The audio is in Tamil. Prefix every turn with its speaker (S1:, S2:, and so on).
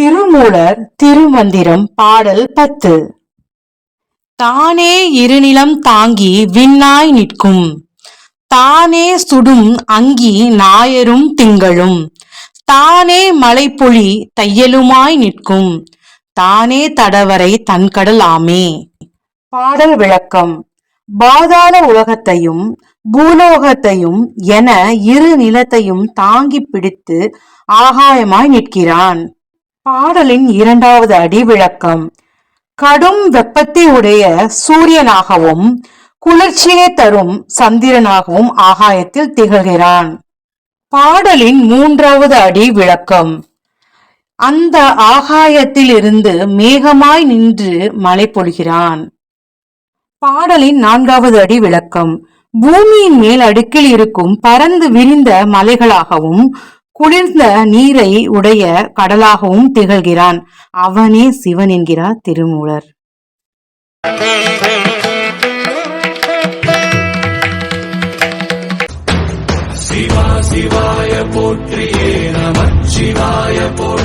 S1: திருமூலர் திருமந்திரம் பாடல் பத்து. தானே இருநிலம் தாங்கி விண்ணாய் நிற்கும். தானே சுடும் அங்கி நாயரும் திங்களும். தானே மலைப்பொழி தையலுமாய் நிற்கும். தானே தடவரை தன்கடல் ஆமே. பாடல் விளக்கம். பாதாள உலகத்தையும் பூலோகத்தையும் என இரு நிலத்தையும் தாங்கி பிடித்து ஆகாயமாய் நிற்கிறான். பாடலின் இரண்டாவது அடி விளக்கம் கடும் வெப்பத்தை உடைய சூரியனாகவும் குளிர்ச்சியை தரும் சந்திரனாகவும் ஆகாயத்தில் திகழ்கிறான். பாடலின் மூன்றாவது அடி விளக்கம் அந்த ஆகாயத்தில் இருந்து மேகமாய் நின்று மழை பொழிகிறான். பாடலின் நான்காவது அடி விளக்கம் பூமியின் மேல் அடுக்கில் இருக்கும் பறந்து விரிந்த மலைகளாகவும் குளிர்ந்த நீரை உடைய கடலாகவும் திகழ்கிறான். அவனே சிவன் என்கிறார் திருமூலர்.
S2: சிவா சிவாய போற்றியே நமச்சிவாய போற்றி